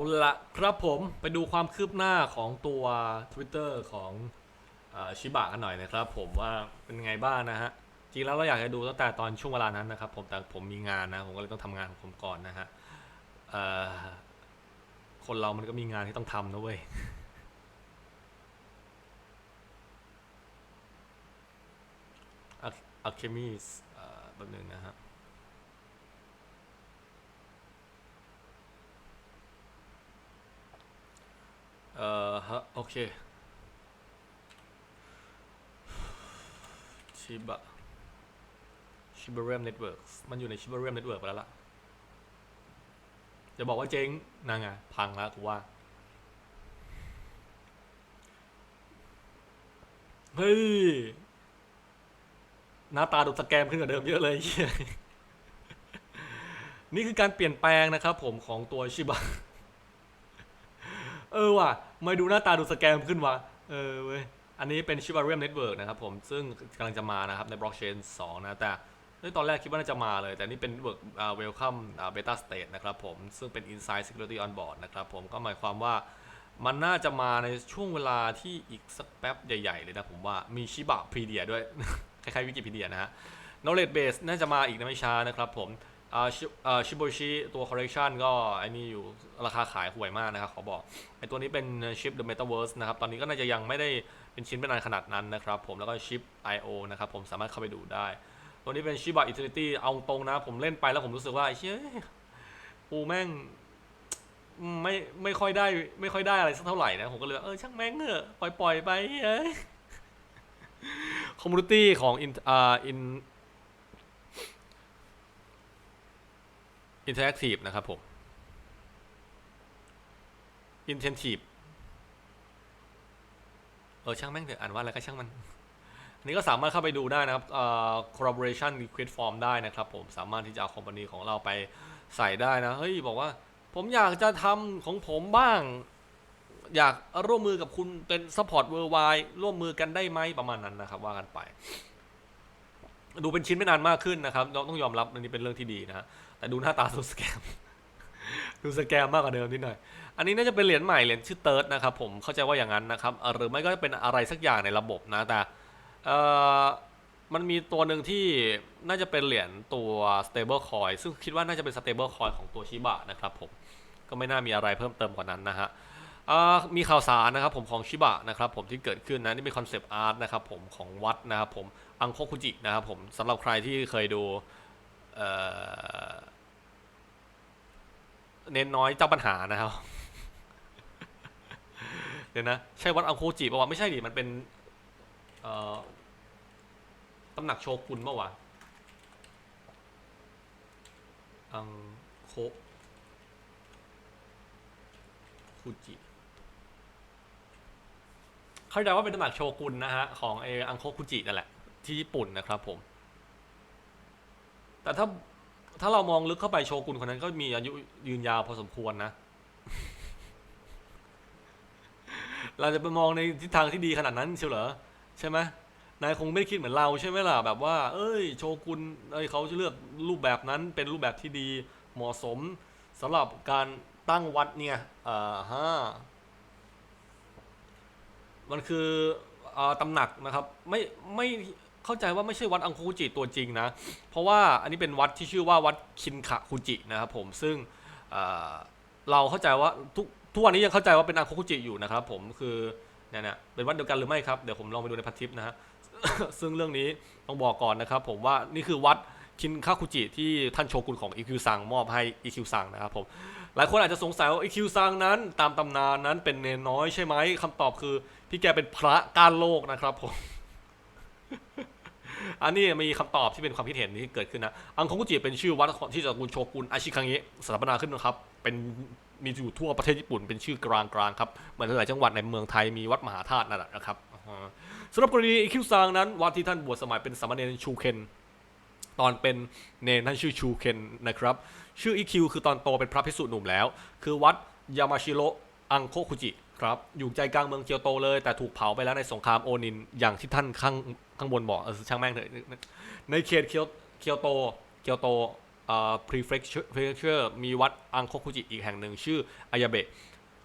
เอาละครับผมไปดูความคืบหน้าของตัว Twitter ของชิบะกันหน่อยนะครับผมว่าเป็นไงบ้างนะฮะ จริงแล้วเราอยากจะดูตั้งแต่ตอนช่วงเวลานั้นนะครับผมแต่ผมมีงานนะ ผมก็เลยต้องทำงานของผมก่อนนะฮะคนเรามันก็มีงานที่ต้องทำนะเว้ยอะเคมีสแบบหนึ่งนะฮะ เอ่อฮะโอเคชิบะชิบะเรียมเน็ตเวิร์กมันอยู่ในชิบะเรียมเน็ตเวิร์กไปแล้วล่ะจะบอกว่าเจ๊งนางไงพังแล้วกูว่า เฮ้ย หน้าตาดูสแกมขึ้นกว่าเดิมเยอะเลยเหี้ยนี่คือการเปลี่ยนแปลงนะครับผมของตัวชิบะ เออว่ะไม่ดูหน้าตาดูสแกมขึ้นว่ะเออเว้ยอันนี้เป็น Shibarium Network นะครับผมซึ่งกำลังจะมานะครับใน Blockchain 2นะแต่ตอนแรกคิดว่าน่าจะมาเลย แต่นี่เป็น Work อ่า Welcome อ่า Beta State นะครับผมซึ่งเป็น Inside Security on Board นะครับผมก็หมายความว่ามันน่าจะมาในช่วงเวลาที่อีกสักแป๊บใหญ่ ๆ เลยนะผมว่ามีชิบะพีเดียด้วย คล้ายๆวิกิพีเดียนะฮะ knowledge base น่าจะมาอีกในไม่ช้านะครับผม อ่าชิอ่าชิโบชิตัว correction ก็ไอ้นี่อยู่ราคาขายห่วยมากนะครับ ขอบอกไอ้ตัวนี้เป็นชิป The Metaverse นะครับ ตอนนี้ก็น่าจะยังไม่ได้เป็นชิ้นเป็นอันขนาดนั้นนะครับผมแล้วก็ชิป I/O นะครับ ผมสามารถเข้าไปดูได้ ตัวนี้เป็นชิบะ Eternity เอาตรงนะ ผมเล่นไปแล้วผมรู้สึกว่าไอ้เชี่ยกูแม่งไม่ไม่ค่อยได้ไม่ค่อยได้อะไรสักเท่าไหร่นะ ผมก็เลยเออช่างแม่งเถอะปล่อยปล่อยไปเอ้ยคอมมูนิตี้ของ in อ่า in interactive นะครับผม intensive เออช่างแม่งเถอะอ่านว่าอะไรก็ช่างมัน อันนี้ก็สามารถเข้าไปดูได้นะครับเอ่อ collaboration request form ได้นะครับผมสามารถที่จะเอาคอมพานีของเราไปใส่ได้นะ เฮ้ย บอกว่า ผมอยากจะทำของผมบ้าง อยากร่วมมือกับคุณเป็น support worldwide ร่วมมือกันได้ไหมประมาณนั้นนะครับ ว่ากันไป ดูเป็นชิ้นไม่นานมากขึ้นนะครับ เราต้องยอมรับอันนี้เป็นเรื่องที่ดีนะฮะ แต่ดูหน้าตาสุดสแกม ดูสแกมมากกว่าเดิมนิดหน่อย อันนี้น่าจะเป็นเหรียญใหม่เหรียญชื่อเติร์ดนะครับผมเข้าใจว่าอย่างนั้นนะครับ หรือไม่ก็เป็นอะไรสักอย่างในระบบนะแต่มันมีตัวหนึ่งที่น่าจะเป็นเหรียญตัว stable coin ซึ่งคิดว่าน่าจะเป็น stable coin ของตัวชิบะนะครับผมก็ไม่น่ามีอะไรเพิ่มเติมกว่านั้นนะฮะมีข่าวสารนะครับผมของชิบะนะครับผมที่เกิดขึ้นนะนี่เป็นคอนเซปต์อาร์ตนะครับผมของวัดนะครับผมอังโคคุจินะครับผมสำหรับใครที่เคยดู เออเน้นน้อยเจ้าปัญหานะครับเดี๋ยวนะ ใช่วัดอังโคจิป่าวะไม่ใช่ดิมันเป็นเอ่อตำหนักโชกุนป่าวะอังโคคุจิเข้าใจว่าเป็นตำหนักโชกุนนะฮะ ของไออังโคคุจินั่นแหละ ที่ญี่ปุ่นนะครับผม แต่ถ้าถ้าเรามองลึกเข้าไปโชกุนคนนั้นก็มีอายุยืนยาวพอสมควรนะ เราจะไปมองในทิศทางที่ดีขนาดนั้นเชียวเหรอใช่ไหมนายคงไม่ได้คิดเหมือนเราใช่ไหมล่ะแบบว่า เอ้ย โชกุนเอ้ยเขาจะเลือกรูปแบบนั้นเป็นรูปแบบที่ดีเหมาะสมสำหรับการตั้งวัดเนี่ยอ่าฮะมันคืออ่าตำหนักนะครับ ไม่ไม่ เข้าใจว่าไม่ใช่วัดอังคุจิตัวจริงนะ เพราะว่าอันนี้เป็นวัดที่ชื่อว่าวัดคินคาคุจินะครับผมซึ่งเเราเข้าใจว่าทุกทุกวันนี้ยังเข้าใจว่าเป็นอังคุจิอยู่นะครับผมคือเนี่ยเนี่ยเป็นวัดเดียวกันหรือไม่ครับเดี๋ยวผมลองไปดูในพันทิปนะฮะซึ่งเรื่องนี้ต้องบอกก่อนนะครับผมว่านี่คือวัดคินคาคุจิที่ท่านโชกุนของอีคิวซังมอบให้อีคิวซังนะครับผมหลายคนอาจจะสงสัยว่าอีคิวซังนั้น ตามตำนานนั้นเป็นเนนน้อยใช่ไหมคำตอบคือพี่แกเป็นพระก้านโลกนะครับผม อันนี้มีคำตอบที่เป็นความคิดเห็นที่เกิดขึ้นนะอังคงกุจิเป็นชื่อวัดที่จากุลโชกุนอาชิคังเงะสถาปนาขึ้นนะครับเป็นมีอยู่ทั่วประเทศญี่ปุ่นเป็นชื่อกลางกลางๆครับเหมือนหลายจังหวัดในเมืองไทยมีวัดมหาธาตุนั่นแหละนะครับสำหรับกรณีอิคิวซังนั้นวัดที่ท่านบวชสมัยเป็นสามเณรชูเคนตอนเป็นเนรท่านชื่อชูเคนนะครับ ชื่ออิคิวคือตอนโตเป็นพระภิกษุหนุ่มแล้ว คือวัดยามาชิโร อังโคคุจิครับ อยู่ใจกลางเมืองเกียวโตเลย แต่ถูกเผาไปแล้วในสงครามโอนิน อย่างที่ท่านข้างข้างบนบอกเออช่างแม่งเถอะในเขตเคียวเคียวโตเคียวโตเอ่อ prefecture มีวัดอังโคคุจิอีกแห่งหนึ่งชื่ออายาเบะ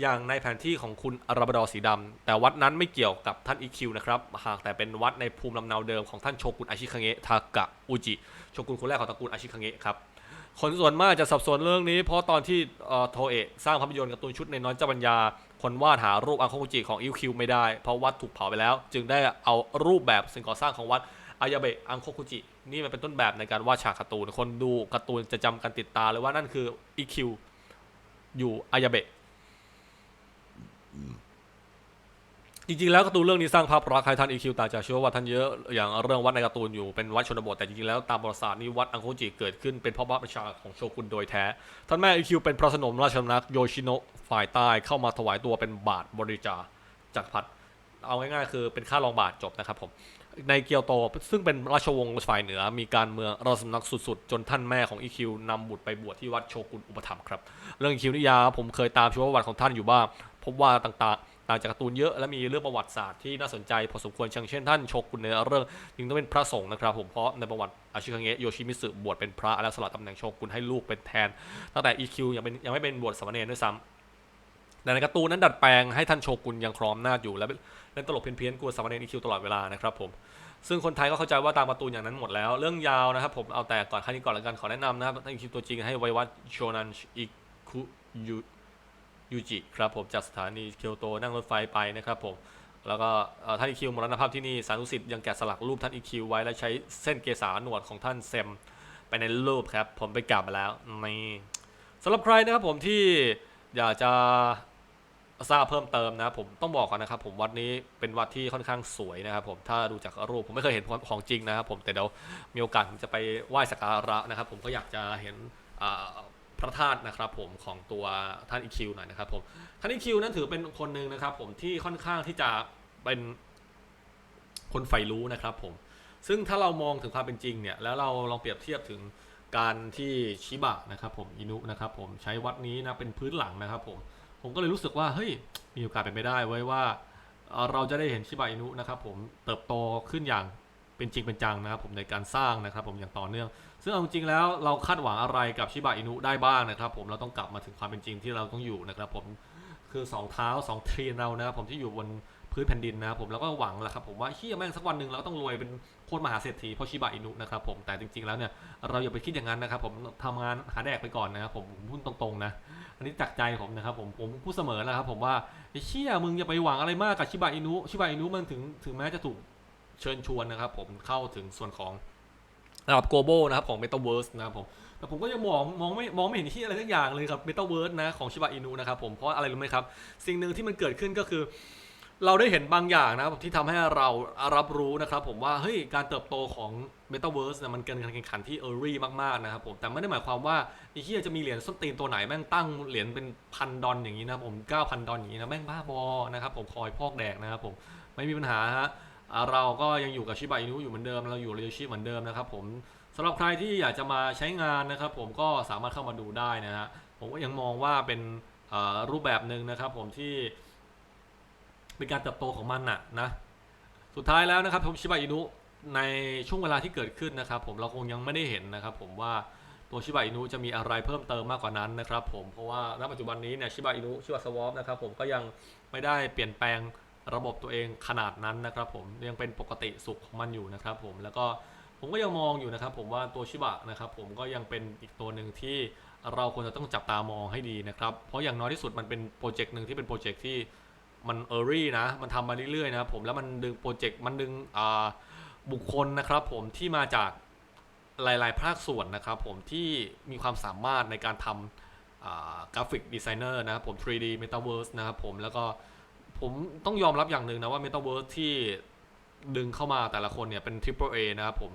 อย่างในแผนที่ของคุณอาราบดอสีดำแต่วัดนั้นไม่เกี่ยวกับท่านอิคิวนะครับ หากแต่เป็นวัดในภูมิลำเนาเดิมของท่านโชกุนอาชิคังเงะทากะอุจิ โชกุนคนแรกของตระกูลอาชิคังเงะครับ คนส่วนมากจะสับสนเรื่องนี้ เพราะตอนที่โทเอะสร้างภาพยนตร์การ์ตูนชุดในน้อยเจ้าปัญญา คนวาดหารูปอังคกุจิของอิวคิวไม่ได้ เพราะวัดถูกเผาไปแล้ว จึงได้เอารูปแบบสิ่งก่อสร้างของวัดอายาเบะอังโคกุจิ นี่มันเป็นต้นแบบในการวาดฉากการ์ตูน คนดูการ์ตูนจะจำกันติดตาเลยว่านั่นคืออิคิวอยู่อายาเบะ จริงๆแล้วการ์ตูนเรื่องนี้สร้างภาพลักษณ์ให้ท่านอีคิวตาจะเชื่อว่าท่านเยอะอย่างเรื่องวัดในการ์ตูนอยู่เป็นวัดชนบทแต่จริงๆแล้วตามประวัติศาสตร์นี่วัดอังโคจิเกิดขึ้นเป็นเพราะพระประชาของโชกุนโดยแท้ ท่านแม่อีคิวเป็นพระสนมราชสำนักโยชิโนะฝ่ายใต้เข้ามาถวายตัวเป็นบาทบริจาคจากพรรดิเอาง่ายๆคือเป็นค่ารองบาทจบนะครับผมในเกียวโตซึ่งเป็นราชวงศ์ฝ่ายเหนือมีการเมืองราชสำนักสุดๆ จนท่านแม่ของอีคิวนำบุตรไปบวชที่วัดโชกุนอุปถัมภ์ครับ เรื่องอีคิวนิยาผมเคยตามชีวประวัติของท่านอยู่บ้างพบว่าต่างๆ ต่างจากการ์ตูนเยอะและมีเรื่องประวัติศาสตร์ที่น่าสนใจพอสมควรเช่นเช่นท่านโชกุนในเรื่องจึงต้องเป็นพระสงฆ์นะครับผมเพราะในประวัติอาชิคังเงะโยชิมิสึบวชเป็นพระแล้วสละตำแหน่งโชกุนให้ลูกเป็นแทน ตั้งแต่ EQ ยังเป็นยังไม่เป็นบวชสามเณรด้วยซ้ำแต่ในการ์ตูนนั้นดัดแปลงให้ท่านโชกุนยังครองอำนาอยู่ และเล่นตลกเพี้ยนๆกลัวสามเณร EQ ตลอดเวลานะครับผมซึ่งคนไทยก็เข้าใจว่าตามการ์ตูนอย่างนั้นหมดแล้ว เรื่องยาวนะครับผมเอาแต่ก่อนขั้นนี้ก่อนแล้วกันขอแนะนำนะครับท่าน EQ ตัวจริงให้ไววัดโชนันอิคุยุ ยูจิครับผมจากสถานีเกียวโตนั่งรถไฟไปนะครับผมแล้วก็ท่านอีคิวมรณภาพที่นี่สานุสิทธิ์ยังแกะสลักรูปท่านอีคิวไว้และใช้เส้นเกษาหนวดของท่านเซมไปในรูปครับ ผมไปกลับมาแล้วนี่สำหรับใครนะครับผมที่อยากจะทราบเพิ่มเติมนะครับผมต้องบอกก่อนนะครับผมวัดนี้เป็นวัดที่ค่อนข้างสวยนะครับผมถ้าดูจากรูปผมไม่เคยเห็นของจริงนะครับผมแต่เดี๋ยวมีโอกาสผมจะไปไหว้สักการะนะครับผมก็อยากจะเห็นอ่า พระธาตุนะครับผมของตัวท่านอีคิวหน่อยนะครับผมท่านอีคิวนั้นถือเป็นคนหนึ่งนะครับ ผมที่ค่อนข้างที่จะเป็นคนใฝ่รู้นะครับผมซึ่งถ้าเรามองถึงความเป็นจริงเนี่ยแล้วเราลองเปรียบเทียบถึงการที่ชิบะนะครับผมอินุนะครับผมใช้วัดนี้นะเป็นพื้นหลังนะครับผมผมก็เลยรู้สึกว่าเฮ้ยมีโอกาสเป็นไปได้ไว้ยว่า เราจะได้เห็นชิบะอินุนะครับผมเติบโตขึ้นอย่าง เป็นจริงเป็นจังนะครับผมในการสร้างนะครับผมอย่างต่อเนื่อง ซึ่งเอาจริงๆแล้วเราคาดหวังอะไรกับชิบะอินุได้บ้างนะครับผมเราต้องกลับมาถึงความเป็นจริงที่เราต้องอยู่นะครับผมคือสองเท้าสองเทรนเรานะครับผมที่อยู่บนพื้นแผ่นดินนะครับผมแล้วก็หวังแหละครับผมว่าเฮียแม่งสักวันหนึ่งเราก็ต้องรวยเป็นโคตรมหาเศรษฐีเพราะชิบะอินุนะครับผมแต่จริง ๆแล้วเนี่ยเราอย่าไปคิดอย่างนั้นนะครับผมทำงานหาแดกไปก่อนนะครับผมผมพูดตรงๆนะอันนี้จากใจผมนะครับผมผมพูดเสมอนะครับผมว่าไอ้เชี่ยมึงอย่าไปหวังอะไรมากกับชิบะอินุชิบะอินุมันถึงถึงแม้จะถูก เชิญชวนนะครับผมเข้าถึงส่วนของระดับ global นะครับของ Metaverse นะครับผมแต่ผมก็ยังมองมองไม่มองไม่เห็นที่อะไรสักอย่างเลยครับ Metaverse นะของชิบะอินุนะครับผมเพราะอะไรรู้ไหมครับ สิ่งหนึ่งที่มันเกิดขึ้นก็คือ เราได้เห็นบางอย่างนะครับที่ทำให้เรารับรู้นะครับผมว่าเฮ้ยการเติบโตของ Metaverse เนี่ยมันเกินการแข่งขันที่ early มากๆนะครับผมแต่ไม่ได้หมายความว่าไอ้เหี้ยจะมีเหรียญส้นตีนตัวไหนแม่งตั้งเหรียญเป็นพันดอลอย่างนี้นะผม9,000ดอลอย่างนี้นะแม่งบ้าบอนะครับผมคอยพอกแดกนะครับผมไม่มีปัญหาฮะ เราก็ยังอยู่กับชิบะอินุอยู่เหมือนเดิม เราอยู่เรียชิเหมือนเดิมนะครับผมสำหรับใครที่อยากจะมาใช้งานนะครับ ผมก็สามารถเข้ามาดูได้นะฮะผมก็ยังมองว่าเป็นรูปแบบหนึ่งนะครับ ผมที่เป็นการเติบโตของมันน่ะนะสุดท้ายแล้วนะครับผมชิบะอินุในช่วงเวลาที่เกิดขึ้นนะครับ ผมเราคงยังไม่ได้เห็นนะครับ ผมว่าตัวชิบะอินุจะมีอะไรเพิ่มเติมมากกว่านั้นนะครับ ผมเพราะว่าณปัจจุบันนี้เนี่ยชิบะอินุชิบะสวอปนะครับ ผมก็ยังไม่ได้เปลี่ยนแปลง ระบบตัวเองขนาดนั้นนะครับผมยังเป็นปกติสุขของมันอยู่นะครับผมแล้วก็ผมก็ยังมองอยู่นะครับผมว่าตัวชิบะนะครับผมก็ยังเป็นอีกตัวหนึ่งที่เราควรจะต้องจับตามองให้ดีนะครับเพราะอย่างน้อยที่สุดมันเป็นโปรเจกต์หนึ่งที่เป็นโปรเจกต์ที่มันเออรี่นะมันทำมาเรื่อยๆนะครับผมแล้วมันดึงโปรเจกต์มันดึงบุคคลนะครับผมที่มาจากหลายๆ ภาคส่วนนะครับผมที่มีความสามารถในการทำกราฟิกดีไซเนอร์นะครับผม 3D Metaverse นะครับผมแล้วก็ ผมต้องยอมรับอย่างหนึ่งนะว่า Metaverse ที่ดึงเข้ามาแต่ละคนเนี่ยเป็น Triple A นะครับผม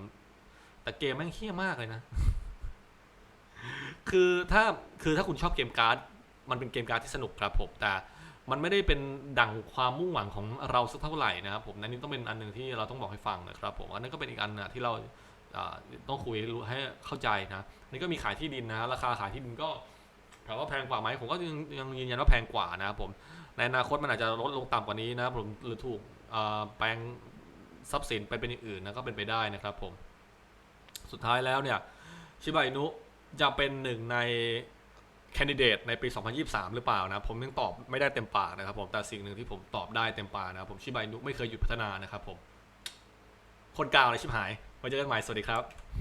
แต่เกมแม่งเฮี้ยมากเลยนะ คือถ้าคือถ้าคุณชอบเกมการ์ด มันเป็นเกมการ์ดที่สนุกครับผมแต่มันไม่ได้เป็นดั่งความมุ่งหวังของเราสักเท่าไหร่นะครับผมนั่นนี่ต้องเป็นอันหนึ่งที่เราต้องบอกให้ฟังนะครับผมอันนั้นก็เป็นอีกอันนะที่เราต้องคุยให้รู้ให้เข้าใจนะนนี่ก็มีขายที่ดินนะ ราคาขายที่ดินก็ถามว่าแพงกว่าไหมผมก็ยังยังยืนยันว่าแพงกว่านะครับผม ในอนาคตมันอาจจะลดลงต่ำกว่านี้นะครับผมหรือถูกแปลงทรัพย์สินไปเป็นอย่างอื่นนะก็เป็นไปได้นะครับผมสุดท้ายแล้วเนี่ยชิบะอินุจะเป็นหนึ่งในแคนดิเดตในปี 2023 หรือเปล่านะผมยังตอบไม่ได้เต็มปากนะครับผมแต่สิ่งหนึ่งที่ผมตอบได้เต็มปากนะครับผมชิบายนุไม่เคยหยุดพัฒนานะครับผมคนกลางเลยชิบหายไว้เจอกันใหม่สวัสดีครับ